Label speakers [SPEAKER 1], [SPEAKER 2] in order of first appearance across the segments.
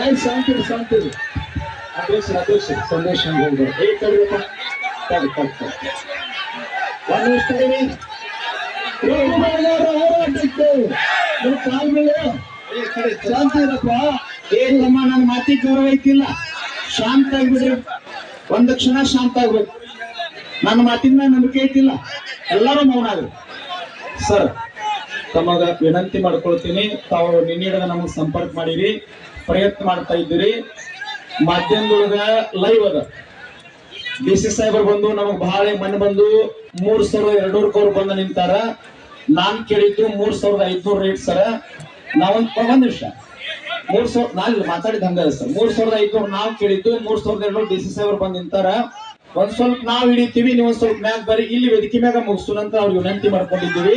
[SPEAKER 1] ಆಯ್ತು ಶಾಂತಿ ಶಾಂತಿ ಅಧ್ಯಕ್ಷ ಅಧ್ಯಕ್ಷ ಸಂದೇಶ ಹೇಳ್ಬೋದು ಏ ತಡಿ ತಡಿ ತಡಿ ಒಂದು ನಿಮಿಷ ಇರಪ್ಪ.
[SPEAKER 2] ಏನಿಲ್ಲಮ್ಮ ನನ್ನ ಮಾತಿಗೆ ಗೌರವ ಐತಿಲ್ಲ ಶಾಂತ ಆಗ್ಬಿಡ್ರಿ. ಒಂದು ಕ್ಷಣ ಶಾಂತ ಆಗ್ಬೇಕು. ನನ್ನ ಮಾತಿನ ನಂಬಿಕೆ ಐತಿಲ್ಲ ಎಲ್ಲರೂ ಮೌನ ಆಗ್ರಿ.
[SPEAKER 1] ಸರ್ ತಮಗ ವಿನಂತಿ ಮಾಡ್ಕೊಳ್ತೀನಿ. ತಾವು ನಿನ್ನಿಡದ ನಮಗೆ ಸಂಪರ್ಕ ಮಾಡಿರಿ. ಪ್ರಯತ್ನ ಮಾಡ್ತಾ ಇದ್ದೀರಿ. ಮಾಧ್ಯಮದೊಳಗ ಲೈವ್ ಅದ. ಡಿ ಸಿ ಸಾಹೇಬರು ಬಂದು ನಮಗ್ ಬಹಳ ಮನೆ ಬಂದು ಮೂರ್ ಸಾವಿರದ ಎರಡ್ನೂರು ಕೋರ್ ಬಂದು ನಿಂತಾರ. ನಾನ್ ಕೇಳಿದ್ದು ಮೂರ್ ಸಾವಿರದ ಐದ್ನೂರ ರೇಟ್ ಸರ. ನಾವೊಂದ್ ಒಂದ್ ನಿಮಿಷ. ಮೂರ್ ಸಾವಿರ ನಾನು ಮಾತಾಡಿದ ಹಂಗ ಸರ್. ಮೂರ್ ಸಾವಿರದ ಐದ್ನೂರ ನಾವ್ ಕೇಳಿದ್ದು, ಮೂರ್ ಸಾವಿರದ ಎರಡ್ನೂರು ಡಿ ಸಿ ಸಾಹೇಬರು ಬಂದು ನಿಂತಾರ. ಒಂದ್ ಸ್ವಲ್ಪ ನಾವ್ ಹಿಡಿತೀವಿ, ನೀವು ಒಂದ್ ಸ್ವಲ್ಪ ಮ್ಯಾಗ್ ಬರ್ರಿ. ಇಲ್ಲಿ ವೇದಿಕೆ ಮ್ಯಾಗ ಮುಗಿಸು ಅಂತ ಅವ್ರಿಗೆ ವಿನಂತಿ ಮಾಡ್ಕೊಂಡಿದ್ದೀವಿ.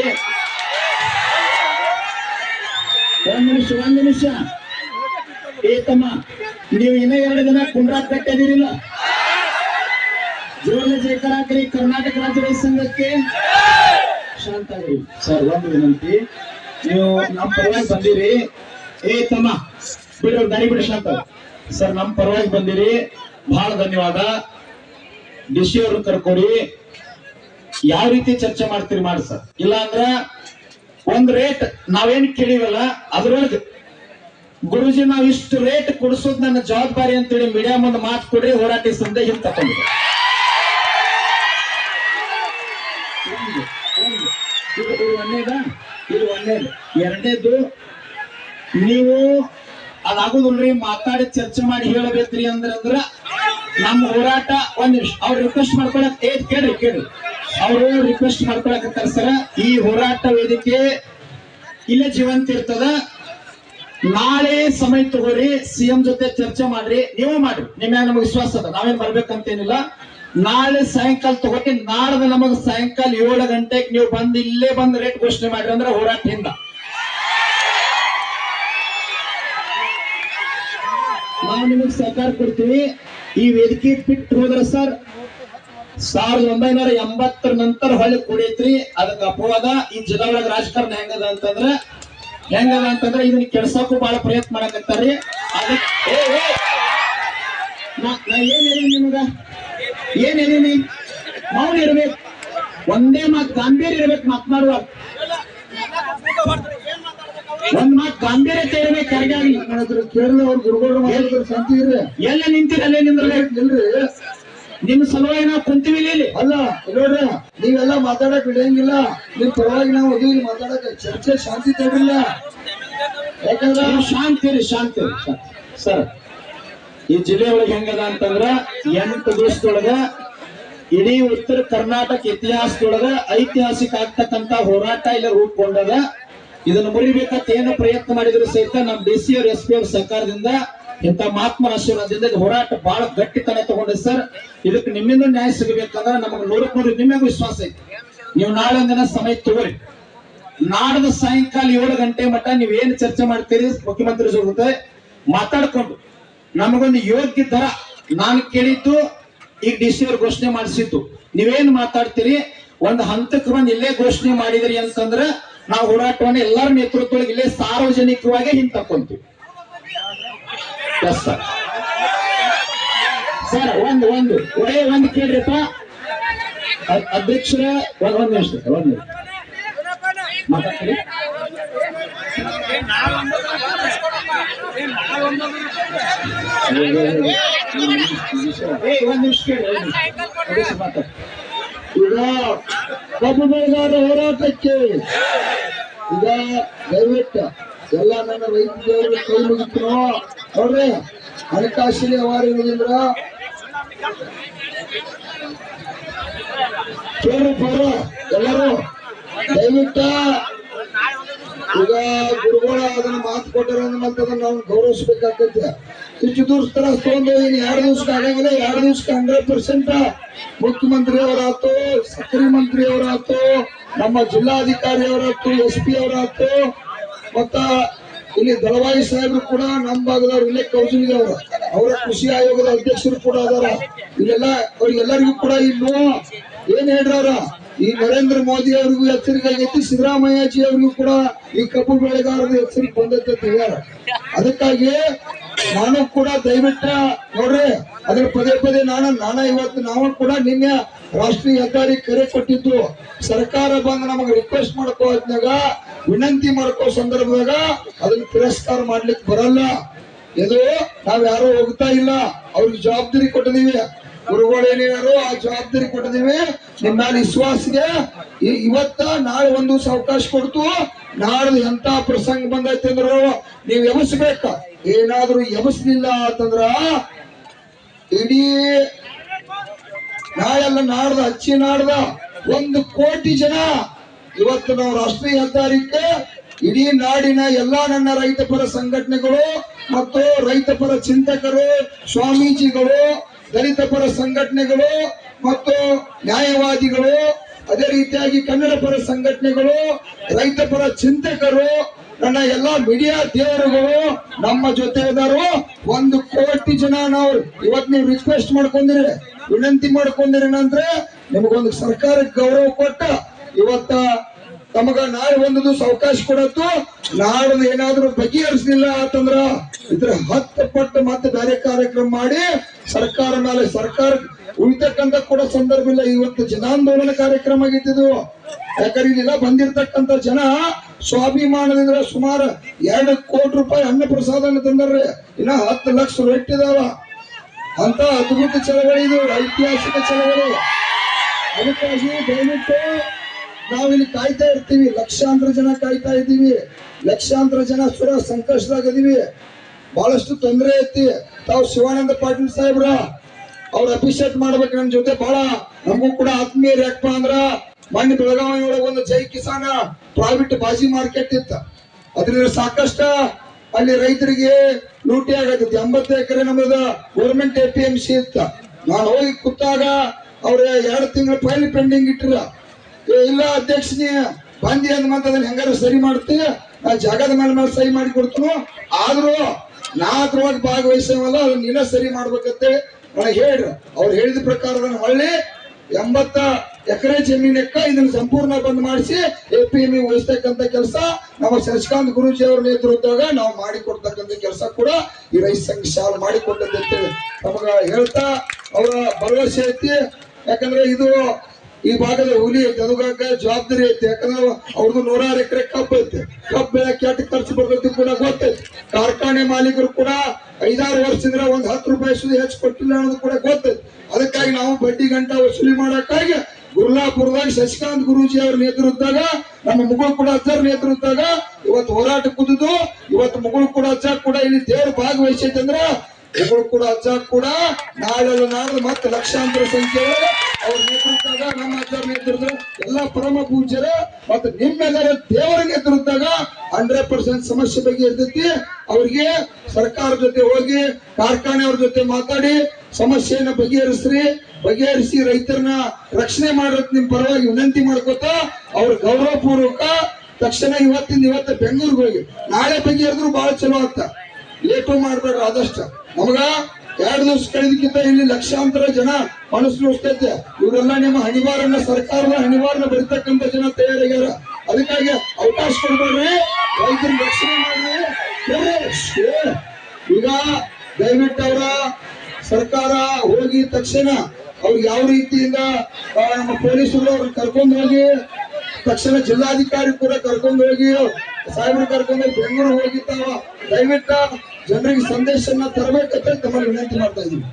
[SPEAKER 2] ಒಂದ್ ನಿಮಿಷ ಒಂದ್ ನಿಮಿಷ. ಏ ತಮ್ಮ ನೀವು ಇನ್ನ ಎರಡು ದಿನ ಕುಂಡ್ರಾಕ್ ಕಟ್ಟಿದಿರಿಲ್ಲ ಜೋಳ ಜಯಕಾರ ಹಾಕ್ರಿ ಕರ್ನಾಟಕ ರಾಜ್ಯ ಸಂಘಕ್ಕೆ
[SPEAKER 1] ಶಾಂತ ಸರ್, ಒಂದು ವಿನಂತಿ. ನೀವು ನಮ್ಮ ಪರವಾಗಿ ಬಂದಿರಿ.
[SPEAKER 2] ಏ ಬಿಡು ದಾರಿ ಬಿಡು, ಶಾಂತ.
[SPEAKER 1] ಸರ್, ನಮ್ಮ ಪರವಾಗಿ ಬಂದಿರಿ. ಬಹಳ ಧನ್ಯವಾದ. ಡಿಶಿ ಅವರು ಕರ್ಕೊಡಿ. ಯಾವ ರೀತಿ ಚರ್ಚೆ ಮಾಡ್ತೀರಿ, ಮಾಡಿ ಸರ್. ಇಲ್ಲ ಅಂದ್ರ ಒಂದ್ ರೇಟ್ ನಾವೇನ್ ಕೇಳಿವಲ್ಲ, ಅದ್ರೊಳಗೆ ಗುರುಜಿ, ನಾವು ಇಷ್ಟು ರೇಟ್ ಕೊಡಿಸೋದ್ ನನ್ನ ಜವಾಬ್ದಾರಿ ಅಂತೇಳಿ ಮೀಡಿಯಾ ಮುಂದೆ ಮಾತು ಕೊಡ್ರಿ, ಹೋರಾಟ ಸಂದೇಶ
[SPEAKER 2] ಒಂದು. ಇದು ಒಂದೇದ ಇದು ಎರಡನೇದು,
[SPEAKER 1] ನೀವು ಅದಾಗುದಿಲ್ರಿ, ಮಾತಾಡಿ, ಚರ್ಚೆ ಮಾಡಿ ಹೇಳಬೇಕ್ರಿ ಅಂದ್ರೆ ಅಂದ್ರ ನಮ್ಮ ಹೋರಾಟ ಒಂದ್ ನಿಮಿಷ. ಅವ್ರು ರಿಕ್ವೆಸ್ಟ್ ಮಾಡ್ಕೊಳಕ್ ಏ, ಕೇಳ್ರಿ ಕೇಳ್ರಿ. ಅವರು ರಿಕ್ವೆಸ್ಟ್ ಮಾಡ್ಕೊಳಕ್ ಸರ, ಈ ಹೋರಾಟ ವೇದಿಕೆ ಇಲ್ಲೇ ಜೀವಂತ ಇರ್ತದ. ನಾಳೆ ಸಮಯ ತಗೋರಿ, ಸಿಎಂ ಜೊತೆ ಚರ್ಚೆ ಮಾಡ್ರಿ, ನೀವು ಮಾಡ್ರಿ. ನಿಮ್ ಮ್ಯಾಗ ನಮಗೆ ವಿಶ್ವಾಸ ಅದ. ನಾವೇನ್ ಬರ್ಬೇಕಂತೇನಿಲ್ಲ. ನಾಳೆ ಸಾಯಂಕಾಲ ತಗೋರಿ, ನಾಡ್ದ ನಮಗ್ ಸಾಯಂಕಾಲ ಏಳು ಗಂಟೆಗೆ ನೀವು ಬಂದ್ ಇಲ್ಲೇ ಬಂದ್ ರೇಟ್ ಘೋಷಣೆ ಮಾಡ್ರಿ ಅಂದ್ರೆ ಹೋರಾಟದಿಂದ.
[SPEAKER 2] ನಾವು ನಿಮಗೆ ಸಹಕಾರ ಕೊಡ್ತೀವಿ.
[SPEAKER 1] ಈ ವೇದಿಕೆ ಬಿಟ್ಟು ಹೋದ್ರ ಸರ್, ಸಾವಿರದ ಒಂಬೈನೂರ ಎಂಬತ್ತರ ನಂತರ ಹೊಳೆ ಕುಡಿಯತ್ರಿ. ಅದಕ್ಕೆ ಅಪವಾದ, ಈ ಜಿಲ್ಲಾ ಒಳಗೆ ರಾಜಕಾರಣ ಹೆಂಗದ ಅಂತಂದ್ರ ಹೆಂಗದ ಅಂತಂದ್ರೆ ಇದನ್ನ ಕೆಡ್ಸೋಕು ಬಹಳ ಪ್ರಯತ್ನ ಮಾಡಕತ್ತಾರ್ರಿ. ಅದಕ್ಕೆ ಏನ್ ಹೇಳಿ ನಿಮಗ? ಏನ್ ಹೇಳಿನಿ? ಮೌನ ಇರ್ಬೇಕು. ಒಂದೇ ಮಾತು ಗಾಂಭೀರ್ಯ ಇರ್ಬೇಕು ಮಾತನಾಡುವಾಗ. ಒಂದ್ ಮಾತು ಗಾಂಭೀರ್ಯತೆ ಇರ್ಬೇಕು
[SPEAKER 3] ಕರೆಗಾಗಿ ಕೇರಳ ಅವ್ರ ಗುರುಗಳು ಸಂತಿ
[SPEAKER 1] ಎಲ್ಲ ನಿಂತಿರಲ್ಲ ನಿಂದ್ರಲೇ
[SPEAKER 3] ಇಲ್ರಿ.
[SPEAKER 1] ನಿಮ್ ಸಲುವಾಗಿ ನಾವು ಕುಂತೀವಿ ಇಲ್ಲಿ.
[SPEAKER 3] ಅಲ್ಲ ನೋಡ್ರ ನೀವೆಲ್ಲ ಮಾತಾಡಕ್ ಬಿಡಂಗಿಲ್ಲ. ನಿಮ್ ಪರವಾಗಿ ನಾವು ಅದು ಇಲ್ಲಿ ಮಾತಾಡಕ್ ಚರ್ಚೆ ಶಾಂತಿ ತಗಿಲ್ಲ ಯಾಕಂದ್ರ
[SPEAKER 1] ಶಾಂತಿ ರೀ ಶಾಂತಿ ಸರ್ ಈ ಜಿಲ್ಲೆ ಒಳಗೆ ಹೆಂಗದ ಅಂತಂದ್ರ ಎಂಟು ದಿವಸದೊಳಗ ಇಡೀ ಉತ್ತರ ಕರ್ನಾಟಕ ಇತಿಹಾಸದೊಳಗ ಐತಿಹಾಸಿಕ ಆಗ್ತಕ್ಕಂತ ಹೋರಾಟ ಇಲ್ಲ ರೂಪುಗೊಂಡದ ಇದನ್ನು ಮುರಿಬೇಕಂತ ಏನು ಪ್ರಯತ್ನ ಮಾಡಿದ್ರು ಸಹಿತ ನಮ್ಮ ಡಿ ಸಿ ಅವ್ರ ಎಸ್ ಪಿ ಅವ್ರ ಸರ್ಕಾರದಿಂದ ಇಂಥ ಮಹಾತ್ಮ ಆಶೀರ್ವಾದದಿಂದ ಹೋರಾಟ ಬಹಳ ಗಟ್ಟಿತನ ತಗೊಂಡಿದೆ ಸರ್. ಇದಕ್ಕೆ ನಿಮ್ಮಿಂದ ನ್ಯಾಯ ಸಿಗಬೇಕಂದ್ರೆ ನಮಗೆ ನೂರಕ್ಕೆ ನೂರು ನಿಮಗೆ ವಿಶ್ವಾಸ ಐತಿ. ನೀವು ನಾಳೆ ಒಂದಿನ ಸಮಯ ತಗೋರಿ. ನಾಡದ ಸಾಯಂಕಾಲ ಏಳು ಗಂಟೆ ಮಟ್ಟ ನೀವ್ ಏನ್ ಚರ್ಚೆ ಮಾಡ್ತೀರಿ ಮುಖ್ಯಮಂತ್ರಿ ಜೊತೆ ಮಾತಾಡ್ಕೊಂಡು ನಮಗೊಂದು ಯೋಗ್ಯ ದರ ನಾನು ಕೇಳಿದ್ದು, ಈಗ ಡಿ ಸಿ ಅವ್ರು ಘೋಷಣೆ ಮಾಡಿಸಿದ್ದು. ನೀವೇನ್ ಮಾತಾಡ್ತೀರಿ? ಒಂದು ಹಂತಕ್ಕೆ ಬಂದು ಇಲ್ಲೇ ಘೋಷಣೆ ಮಾಡಿದ್ರಿ ಅಂತಂದ್ರ ನಾವು ಹೋರಾಟವನ್ನು ಎಲ್ಲರ ನೇತೃತ್ವದೊಳಗೆ ಇಲ್ಲೇ ಸಾರ್ವಜನಿಕವಾಗಿ ಹಿಂತಕ್ಕೊಂತೀವಿ ಸರ್ ಸರ್ ಒಂದು ಒಂದು ಒಳ್ಳೆ ಒಂದು ಕೇಳ್ರಿಪ್ಪ ಅಧ್ಯಕ್ಷರ ಒಂದು ಒಂದು ನಿಮಿಷ ಒಂದು ಒಂದ್ ನಿಮಿಷ ಕೇಳಿ ಒಂದ್ ನಿಮಿಷ. ಅಧ್ಯಕ್ಷ ಮಾತಾಡಿ
[SPEAKER 3] ಈಗ ಕಬ್ಬು ಬೆಳೆಗಾರರ ಹೋರಾಟಕ್ಕೆ ಈಗ ದಯವಿಟ್ಟು ಎಲ್ಲ ನನ್ನ ರೈತರು ಕೈ ಮುಗಿತು ನೋಡ್ರಿ ಹಣಕಾಸಿನ ವ್ಯವಹಾರ ಇರೋದ್ರಿಂದ ಎಲ್ಲರೂ ದಯವಿಟ್ಟು ಈಗ ಗುರುಗಳ ಅದನ್ನ ಮಾತು ಕೊಟ್ಟರ ಮತ್ತೆ ಅದನ್ನ ನಾವು ಗೌರವಿಸ್ಬೇಕಾಗತ್ತೆ ಹೆಚ್ಚು ದಿವಸ ತರ ಎರಡು ದಿವಸಕ್ಕೆ ಆಗಂಗಿಲ್ಲ, ಎರಡು ದಿವಸಕ್ಕೆ ಹಂಡ್ರೆಡ್ ಪರ್ಸೆಂಟ್ ಮುಖ್ಯಮಂತ್ರಿ ಅವರಾತು ಸಕ್ಕರೆ ಮಂತ್ರಿ ಅವರಾತು ನಮ್ಮ ಜಿಲ್ಲಾಧಿಕಾರಿ ಅವರಾತು ಎಸ್ ಪಿ ಅವರಾತು ಮತ್ತ ಇಲ್ಲಿ ದಳವಾಯಿ ಸಾಹೇಬರು ಕೂಡ ನಮ್ಮ ಭಾಗದವ್ರು ಇಲ್ಲೇ ಕೌಜಲಿಗೆ ಅವರು ಅವರ ಕೃಷಿ ಆಯೋಗದ ಅಧ್ಯಕ್ಷರು ಕೂಡ ಅದಾರ ಇಲ್ಲೆಲ್ಲ, ಅವ್ರಿಗೆಲ್ಲರಿಗೂ ಕೂಡ ಇನ್ನು ಏನ್ ಹೇಳ್ರ ಈ ನರೇಂದ್ರ ಮೋದಿ ಅವ್ರಿಗೂ ಎಚ್ಚರಿಕೆ ಆಗೈತಿ ಸಿದ್ದರಾಮಯ್ಯಜಿ ಅವ್ರಿಗೂ ಕೂಡ ಈ ಕಬ್ಬು ಬೆಳೆಗಾರರ ಎಚ್ಚರಿಕೆ ಬಂದೈತೆ ಅದಕ್ಕಾಗಿ ನಾನು ಕೂಡ ದಯವಿಟ್ಟ ನೋಡ್ರಿ, ಅದ್ರ ಪದೇ ಪದೇ ನಾನು ನಾನು ಇವತ್ತು ನಾವು ಕೂಡ ನಿನ್ನೆ ರಾಷ್ಟ್ರೀಯ ಹೆದ್ದಾರಿ ಕರೆ ಕೊಟ್ಟಿದ್ದು, ಸರ್ಕಾರ ಬಂದು ನಮಗೆ ರಿಕ್ವೆಸ್ಟ್ ಮಾಡ್ಕೋ ಹೊತ್ನ್ಯಾಗ, ವಿನಂತಿ ಮಾಡ್ಕೋ ಸಂದರ್ಭದಾಗ ಅದನ್ನ ತಿರಸ್ಕಾರ ಮಾಡ್ಲಿಕ್ಕೆ ಬರಲ್ಲ. ಇದು ನಾವ್ ಯಾರು ಹೋಗ್ತಾ ಇಲ್ಲ, ಅವ್ರಿಗೆ ಜವಾಬ್ದಾರಿ ಕೊಟ್ಟಿದೀವಿ. ಗುರುಗಳೇನೇನಾರು ಆ ಜವಾಬ್ದಾರಿ ಕೊಟ್ಟಿದೀವಿ ನಿಮ್ಮ ವಿಶ್ವಾಸಿಗೆ ಇವತ್ತ ನಾಳೆ ಒಂದು ದಿವಸ ಅವಕಾಶ ಕೊಡ್ತು. ನಾಳೆ ಎಂತ ಪ್ರಸಂಗ ಬಂದೈತಿ ಅಂದ್ರು ನೀವು ಎಬಸ್ಬೇಕ. ಏನಾದ್ರೂ ಎಬಸ್ಲಿಲ್ಲ ಅಂತಂದ್ರ ಇಡೀ ನಾಳೆಲ್ಲ ನಾಡ್ದ ಹಚ್ಚಿ ನಾಡ್ದ ಒಂದು ಕೋಟಿ ಜನ ಇವತ್ತು ನಾವು ರಾಷ್ಟ್ರೀಯ ಹೆದ್ದಾರಿಕೆ ಇಡೀ ನಾಡಿನ ಎಲ್ಲಾ ನನ್ನ ರೈತ ಪರ ಸಂಘಟನೆಗಳು ಮತ್ತು ರೈತ ಪರ ಚಿಂತಕರು, ಸ್ವಾಮೀಜಿಗಳು ದಲಿತ ಪರ ಸಂಘಟನೆಗಳು ಮತ್ತು ನ್ಯಾಯವಾದಿಗಳು, ಅದೇ ರೀತಿಯಾಗಿ ಕನ್ನಡ ಪರ ಸಂಘಟನೆಗಳು, ರೈತ ಪರ ಚಿಂತಕರು, ನನ್ನ ಎಲ್ಲಾ ಮೀಡಿಯಾ ದೇವರುಗಳು, ನಮ್ಮ ಜೊತೆ ಇದಾರು ಒಂದು ಕೋಟಿ ಜನ ನಾವು ಇವತ್ ನೀವು ರಿಕ್ವೆಸ್ಟ್ ಮಾಡ್ಕೊಂಡಿರಿ, ವಿನಂತಿ ಮಾಡ್ಕೊಂಡಿರಿ ಅಂದ್ರೆ ನಿಮಗೊಂದು ಸರ್ಕಾರಕ್ಕೆ ಗೌರವ ಕೊಟ್ಟ ಇವತ್ತ ತಮಗ ನಾಳೆ ಒಂದು ಅವಕಾಶ ಕೊಡತ್ತು ನಾಳೆ ಏನಾದ್ರೂ ಬಗೆಹರಿಸಲಿಲ್ಲ ಅಂತಂದ್ರ ಇದ್ರ ಹತ್ತು ಪಟ್ಟು ಮತ್ತೆ ಬೇರೆ ಕಾರ್ಯಕ್ರಮ ಮಾಡಿ ಸರ್ಕಾರ ಮೇಲೆ ಸರ್ಕಾರ ಉಳಿತಕ್ಕಂತ ಕೂಡ ಸಂದರ್ಭ ಇಲ್ಲ. ಇವತ್ತು ಜನಾಂದೋಲನ ಕಾರ್ಯಕ್ರಮ ಆಗಿದ್ದು, ಯಾಕಂದ್ರೆ ಇಲ್ಲೆಲ್ಲ ಬಂದಿರತಕ್ಕಂತ ಜನ ಸ್ವಾಭಿಮಾನದಿಂದ ಸುಮಾರು ಎರಡು ಕೋಟಿ ರೂಪಾಯಿ ಅನ್ನ ಪ್ರಸಾದನ ತಂದ್ರೆ ಇನ್ನ ಹತ್ತು ಲಕ್ಷ ರೊಟ್ಟಿದಾವ. ಅಂತ ಅದ್ಭುತ ಚಳವಳಿ ಇದು, ಐತಿಹಾಸಿಕ ಚಳವಳಿ. ಅದಕ್ಕಾಗಿ ದಯವಿಟ್ಟು ನಾವಿಲ್ಲಿ ಕಾಯ್ತಾ ಇರ್ತೀವಿ. ಲಕ್ಷಾಂತರ ಜನ ಕಾಯ್ತಾ ಇದ್ದೀವಿ. ಲಕ್ಷಾಂತರ ಜನ ಸುರ ಸಂಕಷ್ಟದಾಗ ಇದೀವಿ. ಬಹಳಷ್ಟು ತೊಂದರೆ ಐತಿ. ತಾವು ಶಿವಾನಂದ ಪಾಟೀಲ್ ಸಾಹೇಬ್ರ, ಅವ್ರ ಅಭಿಷೇಕ್ ಮಾಡ್ಬೇಕು ನನ್ನ ಜೊತೆ ಬಹಳ. ನಮಗೂ ಕೂಡ ಆತ್ಮೀಯರು ಯಾಕಪ್ಪ ಅಂದ್ರ, ಮೊನ್ನೆ ಬೆಳಗಾವಿ ಒಳಗ ಒಂದು ಜೈ ಕಿಸಾನ ಪ್ರೈವೇಟ್ ಬಾಜಿ ಮಾರ್ಕೆಟ್ ಇತ್ತ. ಅದ್ರಿಂದ ಸಾಕಷ್ಟ ಅಲ್ಲಿ ರೈತರಿಗೆ ಲೂಟಿ ಆಗತ್ತೈತಿ ಎಂಬತ್ತು acre ನಮ್ಮದ government A P M C ಇತ್ತ. ನಾನು ಹೋಗಿ ಕೂತಾಗ ಅವ್ರ ಎರಡು ತಿಂಗಳ ಫೈಲ್ ಪೆಂಡಿಂಗ್ ಇಟ್ಟಿರ. ಇಲ್ಲ ಅಧ್ಯಕ್ಷನೇ ಬಂದಿ ಅಂದ ಅದನ್ನ ಹೆಂಗಾರ ಸರಿ ಮಾಡ್ತೀವಿ ನಾ ಜಾಗದ ಮೇಲೆ ಮೇಲೆ ಸಹಿ ಮಾಡಿ ಕೊಡ್ತೀನೋ. ಆದ್ರೂ ನಾ ಅದ್ರೊಳಗೆ ಭಾಗವಹಿಸವಲ್ಲ ಅದನ್ನ ನೀನ ಸರಿ ಮಾಡ್ಬೇಕಂತೇಳಿ ನನಗೆ ಹೇಳ್ರಿ, ಅವ್ರು ಹೇಳಿದ ಪ್ರಕಾರ ಹೊಳ್ಳಿ ಎಂಬತ್ತ ಎಕರೆ ಜಮೀನಕ್ಕ ಇದನ್ನ ಸಂಪೂರ್ಣ ಬಂದ್ ಮಾಡಿಸಿ ಎ ಪಿ ಎಂ ವಹಿಸ್ತಕ್ಕಂತ ಕೆಲಸ ನಮ್ಮ ಶಶಿಕಾಂತ್ ಗುರುಜಿ ಅವ್ರ ನೇತೃತ್ವದಾಗ ನಾವು ಮಾಡಿಕೊಡ್ತಕ್ಕಂಥ ಕೆಲಸ ಕೂಡ ಈ ರೈತ ಸಂಘ ಶಾಲ ಮಾಡಿಕೊಟ್ಟಂತ ಅಂತೇಳಿ ನಮಗ ಹೇಳ್ತಾ ಅವರ ಭರವಸೆ ಐತಿ. ಯಾಕಂದ್ರೆ ಇದು ಈ ಭಾಗದ ಹುಲಿ ಐತಿ ಅದಕ್ಕ ಜವಾಬ್ದಾರಿ ಐತೆ. ಯಾಕಂದ್ರೆ ಅವ್ರದ್ದು ನೂರಾರು ಎಕರೆ ಕಬ್ಬು ಐತೆ. ಕಬ್ಬು ಬೆಳೆ ಕೆಟ್ಟ ಖರ್ಚು ಬರ್ತೈತಿ ಕೂಡ ಗೊತ್ತೈತಿ. ಕಾರ್ಖಾನೆ ಮಾಲೀಕರು ಕೂಡ ಐದಾರು ವರ್ಷದಿಂದ ಒಂದ್ ಹತ್ತು ರೂಪಾಯಿ ಸುದ್ದಿ ಹೆಚ್ಚು ಕೊಟ್ಟಿಲ್ಲ ಅನ್ನೋದು ಕೂಡ ಗೊತ್ತೈತಿ. ಅದಕ್ಕಾಗಿ ನಾವು ಬಡ್ಡಿ ಗಂಟ ವಸೂಲಿ ಮಾಡಕ್ಕಾಗಿ ಗುರುಲಾಪುರದಾಗ ಶಶಿಕಾಂತ್ ಗುರುಜಿ ಅವ್ರ ನೇತೃತ್ವದಾಗ, ನಮ್ಮ ಮುಗುಳು ಕೂಡ ಅಜ್ಜರ ನೇತೃತ್ವದಾಗ ಇವತ್ತು ಹೋರಾಟ ಕುದಿದು ಇವತ್ತು ಮುಗುಳು ಕೂಡ ಅಜ್ಜ ಕೂಡ ಇಲ್ಲಿ ದೇವ್ರ ಭಾಗವಹಿಸೈತೆ ಅಂದ್ರ ಮುಗುಳು ಕೂಡ ಅಜ್ಜ ಕೂಡ ನಾಳೆ ನಾಳೆ ಮತ್ತೆ ಲಕ್ಷಾಂತರ ಸಂಖ್ಯೆ ಅವ್ರ ಎಲ್ಲ ಎಲ್ಲಾ ಪರಮ ಪೂಜ್ಯರ ಮತ್ತೆ ನಿಮ್ಮೆಲ್ಲರ ದೇವರಿಗೆ ಎದುರಿದ್ದಾಗ ಹಂಡ್ರೆಡ್ ಪರ್ಸೆಂಟ್ ಸಮಸ್ಯೆ ಬಗ್ಗೆ ಇರ್ತೈತಿ ಅವ್ರಿಗೆ ಸರ್ಕಾರ ಜೊತೆ ಹೋಗಿ ಕಾರ್ಖಾನೆಯವ್ರ ಜೊತೆ ಮಾತಾಡಿ, ಸಮಸ್ಯೆಯನ್ನ ಬಗೆಹರಿಸ್ರಿ. ಬಗೆಹರಿಸಿ ರೈತರನ್ನ ರಕ್ಷಣೆ ಮಾಡೋದ್ ನಿಮ್ ಪರವಾಗಿ ವಿನಂತಿ ಮಾಡ್ಕೋತ ಅವ್ರ ಗೌರವ ಪೂರ್ವಕ ತಕ್ಷಣ ಇವತ್ತಿಂದ ಇವತ್ತ ಬೆಂಗಳೂರಿಗೆ ಹೋಗಿ. ನಾಳೆ ಬಗೆಹರಿದ್ರು ಬಹಳ ಚಲೋ ಆಗ್ತ. ಲೇಟು ಮಾಡ್ಬೇಡ್ರಿ ಆದಷ್ಟ. ನಮಗ ಎರಡು ದಿವಸ ಕಳೆದಕ್ಕಿಂತ ಇಲ್ಲಿ ಲಕ್ಷಾಂತರ ಜನ ಮನಸ್ಸು ನೋಡ್ತೈತೆ. ಇವರೆಲ್ಲ ನಿಮ್ಮ ಹಣಿವಾರನ್ನ ಸರ್ಕಾರದ ಹಣಿವಾರನ ಬರ್ತಕ್ಕಂತ ಜನ ತಯಾರಾಗ್ಯಾರ. ಅದಕ್ಕಾಗಿ ಅವಕಾಶ ಕೊಡ್ಬೇಡ್ರಿ. ರೈತರ ರಕ್ಷಣೆ ಮಾಡ್ರಿ. ಈಗ ದಯವಿಟ್ಟು ಅವರ ಸರ್ಕಾರ ಹೋಗಿ ತಕ್ಷಣ ಅವ್ರು ಯಾವ ರೀತಿಯಿಂದ ನಮ್ಮ ಪೊಲೀಸರು ಅವ್ರನ್ನ ಕರ್ಕೊಂಡು ಹೋಗಿ, ತಕ್ಷಣ ಜಿಲ್ಲಾಧಿಕಾರಿ ಕೂಡ ಕರ್ಕೊಂಡು ಹೋಗಿ, ಸಾಹೇಬ್ರು ಕರ್ಕೊಂಡು ಬೆಂಗಳೂರು ಹೋಗಿ ತಾವ. ದಯವಿಟ್ಟು ಜನರಿಗೆ ಸಂದೇಶನ ತರಬೇಕಂತ ತಮ್ಮಲ್ಲಿ ವಿನಂತಿ ಮಾಡ್ತಾ ಇದೀವಿ